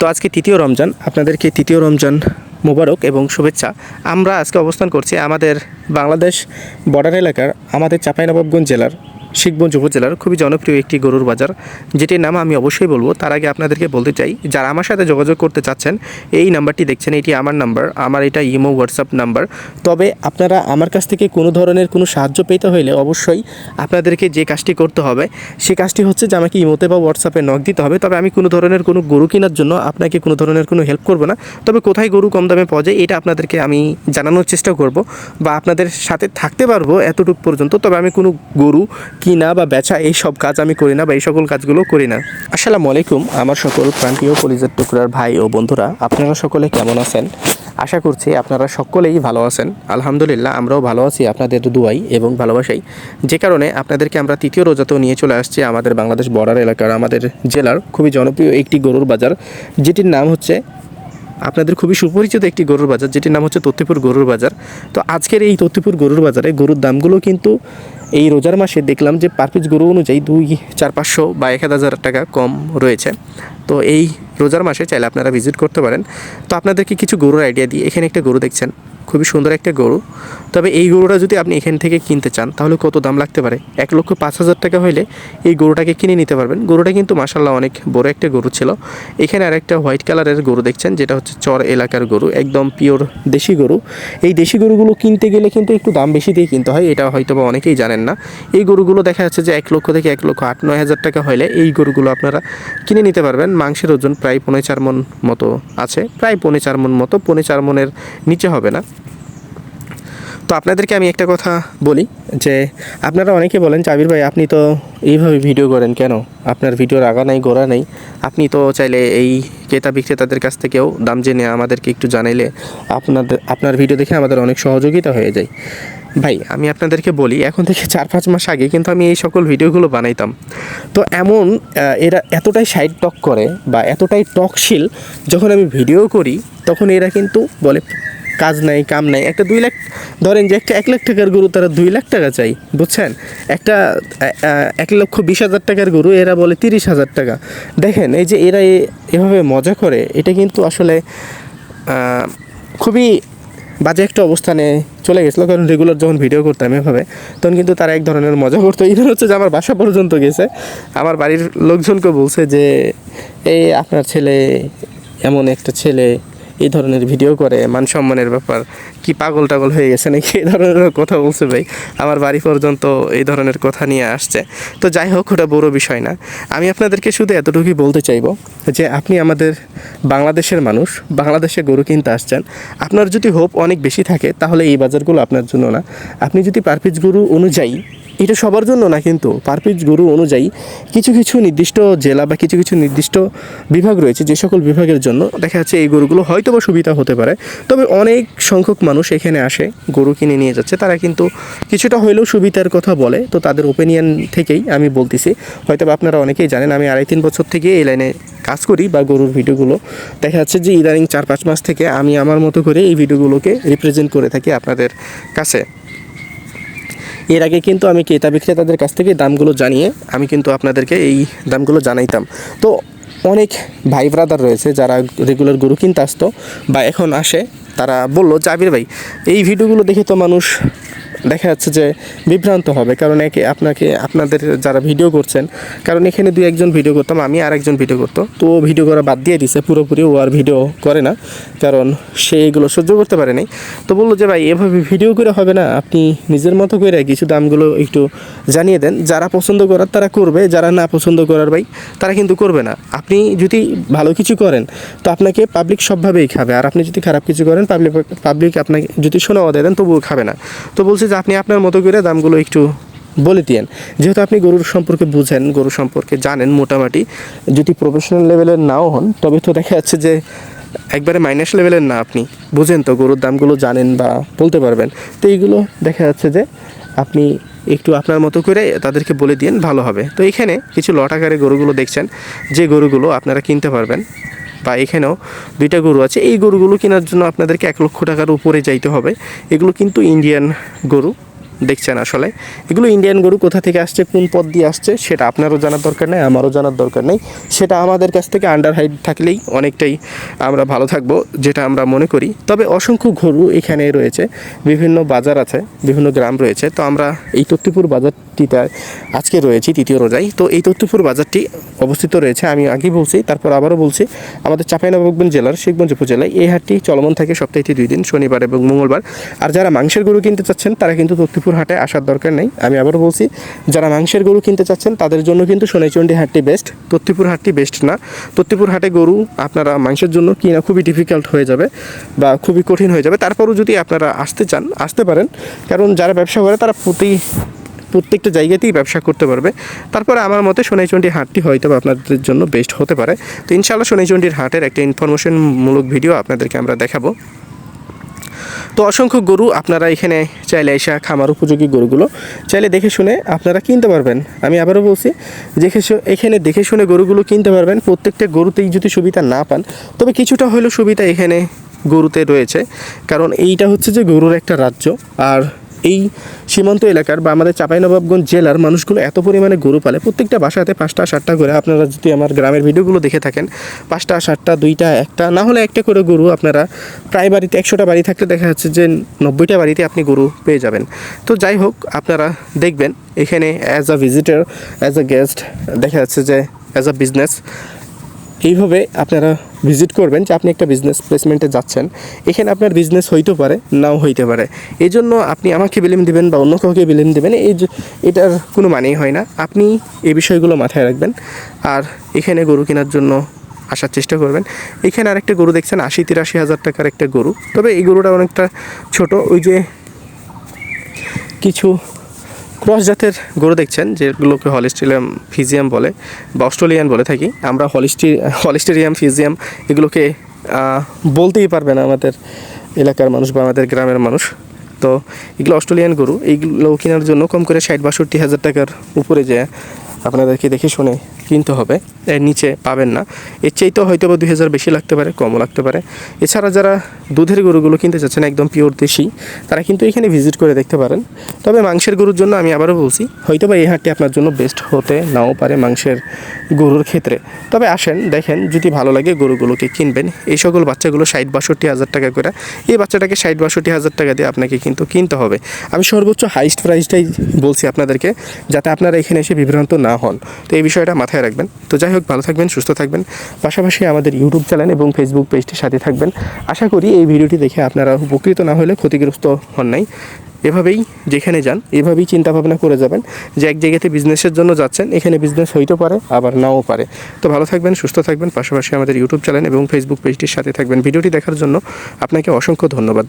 তো আজকে তৃতীয় রমজান। আপনাদেরকে তৃতীয় রমজান মোবারক এবং শুভেচ্ছা। আমরা আজকে অবস্থান করছি আমাদের বাংলাদেশ বর্ডার এলাকার আমাদের চাঁপাইনবাবগঞ্জ জেলার শিখগঞ্জ উপজেলার খুবই জনপ্রিয় একটি গরুর বাজার, যেটির নাম আমি অবশ্যই বলব। তার আগে আপনাদেরকে বলতে চাই, যারা আমার সাথে যোগাযোগ করতে চাচ্ছেন, এই নাম্বারটি দেখছেন, এটি আমার নাম্বার, আমার এটা ইমো, হোয়াটসঅ্যাপ নাম্বার। তবে আপনারা আমার কাছ থেকে কোনো ধরনের কোনো সাহায্য পেতে হলে অবশ্যই আপনাদেরকে যে কাজটি করতে হবে, সে কাজটি হচ্ছে যে আমাকে ইমোতে বা হোয়াটসঅ্যাপে নক দিতে হবে। তবে আমি কোনো ধরনের কোনো গরু কেনার জন্য আপনাকে কোনো ধরনের কোনো হেল্প করব না। তবে কোথায় গরু কম দামে পাওয়া যায়, এটা আপনাদেরকে আমি জানানোর চেষ্টা করব বা আপনাদের সাথে থাকতে পারব এতটুকু পর্যন্ত। তবে আমি কোনো গরু কিনা বা বেচা এই সব কাজ আমি করি না বা এই সকল কাজগুলো করি না। আসসালামু আলাইকুম, আমার সকল প্রান্তীয় কলিজার টুকরার ভাই ও বন্ধুরা, আপনারা সকলে কেমন আছেন? আশা করছি আপনারা সকলেই ভালো আছেন। আলহামদুলিল্লাহ, আমরাও ভালো আছি, আপনাদের দুয়াই এবং ভালোবাসাই। যে কারণে আপনাদেরকে আমরা তৃতীয় রোজাতেও নিয়ে চলে আসছি আমাদের বাংলাদেশ বর্ডার এলাকার, আমাদের জেলার খুবই জনপ্রিয় একটি গরুর বাজার, যেটির নাম হচ্ছে আপনাদের খুবই সুপরিচিত একটি গরুর বাজার, যেটির নাম হচ্ছে তথ্যপুর গরুর বাজার। তো আজকের এই তথ্যপুর গরুর বাজারে গরুর দামগুলো কিন্তু এই রোজার মাসে দেখলাম যে পারপিস গরু অনুযায়ী দুই, চার, পাঁচশো বা এক হাজার টাকা কম রয়েছে। তো এই রোজার মাসে চাইলে আপনারা ভিজিট করতে পারেন। তো আপনাদেরকে কিছু গরুর আইডিয়া দিই এখানে একটা গরু দেখছেন। খুবই সুন্দর একটা গরু। তবে এই গরুটা যদি আপনি এখান থেকে কিনতে চান, তাহলে কত দাম লাগতে পারে? এক লক্ষ পাঁচ হাজার টাকা হইলে এই গরুটাকে কিনে নিতে পারবেন। গরুটা কিন্তু মাসাল্লাহ অনেক বড় একটা গরু ছিল। এখানে আরেকটা হোয়াইট কালারের গরু দেখছেন, যেটা হচ্ছে চর এলাকার গরু, একদম পিওর দেশি গরু। এই দেশি গরুগুলো কিনতে গেলে কিন্তু একটু দাম বেশি দিয়ে কিনতে হয়, এটা হয়তো বা অনেকেই জানেন না। এই গরুগুলো দেখা যাচ্ছে যে এক লক্ষ থেকে এক লক্ষ আট, নয় হাজার টাকা হলে এই গরুগুলো আপনারা কিনে নিতে পারবেন। মাংসের ওজন প্রায় পৌনে চার মন মতো আছে। প্রায় পৌনে চার মন মতো, পৌনে চার মনের নিচে হবে না। তো আপনাদেরকে আমি একটা কথা বলি যে আপনারা অনেকে বলেন জাবির ভাই, আপনি তো এইভাবে ভিডিও করেন কেন? আপনার ভিডিওর আগা নাই, গোড়া নেই। আপনি তো চাইলে এই ক্রেতা বিক্রেতাদের কাছ থেকেও দাম জেনে আমাদেরকে একটু জানাইলে আপনাদের, আপনার ভিডিও দেখে আমাদের অনেক সহযোগিতা হয়ে যায়। ভাই, আমি আপনাদেরকে বলি, এখন থেকে চার পাঁচ মাস আগে কিন্তু আমি এই সকল ভিডিওগুলো বানাইতাম। তো এমন এরা এতটাই সাইড টক করে বা এতটাই টকশীল যখন আমি ভিডিও করি, তখন এরা কিন্তু বলে কাজ নাই, কাম নাই। একটা দুই লাখ, ধরেন যে একটা এক লাখ টাকার গরু তারা দুই লাখ টাকা চাই, বুঝছেন? একটা এক লক্ষ বিশ হাজার টাকার গরু, এরা বলে তিরিশ হাজার টাকা। দেখেন, এই যে এরা এভাবে মজা করে, এটা কিন্তু আসলে খুবই বাজে একটা অবস্থানে চলে গেছিল, কারণ রেগুলার যখন ভিডিও করতাম এভাবে, তখন কিন্তু তারা এক ধরনের মজা করতো। ইভেন হচ্ছে যে আমার বাসা পর্যন্ত গেছে, আমার বাড়ির লোকজনকে বলছে যে, এই আপনার ছেলে, এমন একটা ছেলে এই ধরনের ভিডিও করে, মান সম্মানের ব্যাপার। কি পাগল টাগল হয়ে গেছে নাকি? এই ধরনের কথা বলছে ভাই। আমার বাড়ি পর্যন্ত এই ধরনের কথা নিয়ে আসছে। তো যাই হোক, ওটা বড় বিষয় না। আমি আপনাদেরকে শুধু এতটুকুই বলতে চাইব যে আপনি আমাদের বাংলাদেশের মানুষ, বাংলাদেশে গরু কিনতে আসছেন। আপনার যদি হোপ অনেক বেশি থাকে, তাহলে এই বাজারগুলো আপনার জন্য না। আপনি যদি পারপিস গরু অনুযায়ী, এটা সবার জন্য না কিন্তু পারপিজ গরু অনুযায়ী কিছু কিছু নির্দিষ্ট জেলা বা কিছু কিছু নির্দিষ্ট বিভাগ রয়েছে, যে সকল বিভাগের জন্য দেখা যাচ্ছে এই গরুগুলো হয়তো বা সুবিধা হতে পারে। তবে অনেক সংখ্যক মানুষ এখানে আসে, গরু কিনে নিয়ে যাচ্ছে। তারা কিন্তু কিছুটা হলেও সুবিধার কথা বলে। তো তাদের ওপিনিয়ন থেকেই আমি বলতেছি। হয়তো আপনারা অনেকেই জানেন, আমি আড়াই তিন বছর থেকে এই লাইনে কাজ করি বা গরুর ভিডিওগুলো। দেখা যাচ্ছে যে ইদানিং চার পাঁচ মাস থেকে আমি আমার মতো করে এই ভিডিওগুলোকে রিপ্রেজেন্ট করে থাকি আপনাদের কাছে। এর আগে কিন্তু আমি ক্রেতা বিক্রেতাদের কাছ থেকে দামগুলো জানিয়ে আমি কিন্তু আপনাদেরকে এই দামগুলো জানাইতাম। তো অনেক ভাই ব্রাদার রয়েছে যারা রেগুলার গরু কিনতে আসতো বা এখন আসে, তারা বলল, জাবির ভাই, এই ভিডিওগুলো দেখে তো মানুষ দেখা যাচ্ছে যে বিভ্রান্ত হবে, কারণ একে আপনাকে, আপনাদের যারা ভিডিও করছেন, কারণ এখানে দুই একজন ভিডিও করতাম, আমি আর একজন ভিডিও করতো তো ও ভিডিও করা বাদ দিয়ে দিছে, পুরোপুরি ও আর ভিডিও করে না, কারণ সে এগুলো সহ্য করতে পারে নাই। তো বলল যে, ভাই, এভাবে ভিডিও করে হবে না, আপনি নিজের মতো করে কিছু দামগুলো একটু জানিয়ে দেন। যারা পছন্দ করার তারা করবে, যারা না পছন্দ করার ভাই, তারা কিন্তু করবে না। আপনি যদি ভালো কিছু করেন, তো আপনাকে পাবলিক সবভাবেই খাবে। আর আপনি যদি খারাপ কিছু করেন পাবলিক পাবলিক আপনাকে যদি শোনাও দেন, তবুও খাবে না। তো বলছে যে আপনি আপনার মতো করে দামগুলো একটু বলে দিয়েন। যেহেতু আপনি গরুর সম্পর্কে বুঝেন গরু সম্পর্কে জানেন মোটামুটি, যদি প্রফেশনাল লেভেলের নাও হন, তবে তো দেখা যাচ্ছে যে একবারে মাইনাস লেভেলের না আপনি। বুঝেন তো গরুর দামগুলো জানেন বা বলতে পারবেন। তো এইগুলো দেখা যাচ্ছে যে আপনি একটু আপনার মতো করে তাদেরকে বলে দিন ভালো হবে। তো এখানে কিছু লট আকারে গরুগুলো দেখছেন, যে গরুগুলো আপনারা কিনতে পারবেন। বা এখানেও দুইটা গরু আছে। এই গরুগুলো কেনার জন্য আপনাদেরকে এক লক্ষ টাকার উপরে যাইতে হবে। এগুলো কিন্তু ইন্ডিয়ান গরু। দেখছেন আসলে। এগুলো ইন্ডিয়ান গরু কোথা থেকে আসছে, কোন পথ দিয়ে আসছে, সেটা আপনারও জানার দরকার নেই, আমারও জানার দরকার নেই। সেটা আমাদের কাছ থেকে আন্ডার হাইট থাকলেই অনেকটাই আমরা ভালো থাকব, যেটা আমরা মনে করি। তবে অসংখ্য গরু এখানে রয়েছে, বিভিন্ন বাজার আছে, বিভিন্ন গ্রাম রয়েছে। তো আমরা এই তত্ত্বপুর বাজারটিতে আজকে রয়েছি, তৃতীয় রোজায় তো এই তত্ত্বপুর বাজারটি অবস্থিত রয়েছে, আমি আগেই বলছি, তারপর আবারও বলছি, আমাদের চাঁপাইনবাবগঞ্জ জেলার শিখগঞ্জ উপজেলায় এই হাটটি চলমান থাকে সপ্তাহে দুই দিন, শনিবার এবং মঙ্গলবার। আর যারা মাংসের গরু কিনতে চাচ্ছেন, তারা কিন্তু তত্ত্বপুর হাটে আসার দরকার নেই। আমি আবারও বলছি, যারা মাংসের গরু কিনতে চাচ্ছেন, তাদের জন্য কিন্তু সোনাইচন্ডী হাটটি বেস্ট তত্ত্বপুর হাটটি বেস্ট না। তত্ত্বপুর হাটে গরু আপনারা মাংসের জন্য কিনা খুবই ডিফিকাল্ট হয়ে যাবে বা খুবই কঠিন হয়ে যাবে। তারপরও যদি আপনারা আসতে চান, আসতে পারেন। কারণ যারা ব্যবসা করে, তারা প্রতি, প্রত্যেকটা জায়গাতেই ব্যবসা করতে পারবে। তারপরে আমার মতে সোনাইচন্ডী হাটটি হয়তো আপনাদের জন্য বেস্ট হতে পারে। তো ইনশাআল্লাহ সোনাইচন্ডীর হাটের একটা ইনফরমেশনমূলক ভিডিও আপনাদেরকে আমরা দেখাবো। তো অসংখ্য গরু আপনারা এখানে চাইলে এসে খামার উপযোগী গরুগুলো চাইলে দেখে শুনে আপনারা কিনতে পারবেন। আমি আবারও বলছি, দেখে এখানে দেখে শুনে গরুগুলো কিনতে পারবেন। প্রত্যেকটা গরুতেই যদি সুবিধা না পান, তবে কিছুটা হলেও সুবিধা এখানে গরুতে রয়েছে। কারণ এইটা হচ্ছে যে গরুর একটা রাজ্য, আর এই সীমান্ত এলাকার বা আমাদের চাঁপাইনবাবগঞ্জ জেলার মানুষগুলো এত পরিমাণে গরু পালে, প্রত্যেকটা বাসাতে পাঁচটা, সাতটা করে আপনারা যদি আমার গ্রামের ভিডিওগুলো দেখে থাকেন, পাঁচটা, সাতটা, দুইটা, একটা, না হলে একটা করে গরু আপনারা প্রায় বাড়িতে, একশোটা বাড়ি থাকলে দেখা যাচ্ছে যে নব্বইটা বাড়িতে আপনি গরু পেয়ে যাবেন। তো যাই হোক, আপনারা দেখবেন, এখানে as a visitor as a guest দেখা যাচ্ছে যে অ্যাজ আ বিজনেস এইভাবে আপনারা ভিজিট করবেন যে আপনি একটা বিজনেস প্লেসমেন্টে যাচ্ছেন। এখানে আপনার বিজনেস হইতে পারে, নাও হইতে পারে। এই জন্য আপনি আমাকে বিলিম দিবেন বা অন্য কাউকে বিলিম দিবেন, এই এটার কোনো মানেই হয় না। আপনি এই বিষয়গুলো মাথায় রাখবেন। আর এখানে গরু কেনার জন্য আসার চেষ্টা করবেন। এখানে আরেকটা গরু দেখছেন, আশি তিরাশি হাজার টাকার একটা গরু। তবে এই গরুটা অনেকটা ছোট। ওই যে কিছু ক্রস জাতের গরু দেখছেন, যেগুলোকে হলিস্টেরিয়াম ফিজিয়াম বলে বা অস্ট্রেলিয়ান বলে থাকি। আমরা হলিস্টি, হলিস্টেরিয়াম, ফিজিয়াম এগুলোকে বলতেই পারবে না আমাদের এলাকার মানুষ বা আমাদের গ্রামের মানুষ। তো এগুলো অস্ট্রেলিয়ান গরু। এইগুলো কেনার জন্য কম করে ষাট, বাষট্টি হাজার টাকার উপরে যায় আপনাদেরকে দেখে শুনে কিনতে হবে এর নিচে পাবেন না। এর চাইতেও হয়তো বা দুই হাজার বেশি লাগতে পারে, কমও লাগতে পারে। এছাড়া যারা দুধের গরুগুলো কিনতে চাচ্ছেন, একদম পিওর দেশি, তারা কিন্তু এখানে ভিজিট করে দেখতে পারেন। তবে মাংসের গরুর জন্য আমি আবারও বলছি হয়তো বা এই হাটটি আপনার জন্য বেস্ট হতে নাও পারে মাংসের গরুর ক্ষেত্রে। তবে আসেন, দেখেন, যদি ভালো লাগে গরুগুলোকে কিনবেন। এই সকল বাচ্চাগুলো ষাট বাষট্টি হাজার টাকা করে, এই বাচ্চাটাকে ষাট বাষট্টি হাজার টাকা দিয়ে আপনাকে কিন্তু কিনতে হবে। আমি সর্বোচ্চ হাইস্ট প্রাইসটাই বলছি আপনাদেরকে, যাতে আপনারা এখানে এসে বিভ্রান্ত না হন। তো এই বিষয়টা মাথায় রাখবেন। তো যাই হোক, ভালো থাকবেন, সুস্থ থাকবেন। পাশাপাশি আমাদের ইউটিউব চ্যানেল এবং ফেসবুক পেজটির সাথে থাকবেন। আশা করি এই ভিডিওটি দেখে আপনারা উপকৃত না হলে ক্ষতিগ্রস্ত হন নাই। এভাবেই যেখানে যান, এভাবেই চিন্তা ভাবনা করে যাবেন যে এক জায়গাতে বিজনেসের জন্য যাচ্ছেন, এখানে বিজনেস হইতে পারে, আবার নাও পারে। তো ভালো থাকবেন, সুস্থ থাকবেন। পাশাপাশি আমাদের ইউটিউব চ্যানেল এবং ফেসবুক পেজটির সাথে থাকবেন। ভিডিওটি দেখার জন্য আপনাকে অসংখ্য ধন্যবাদ।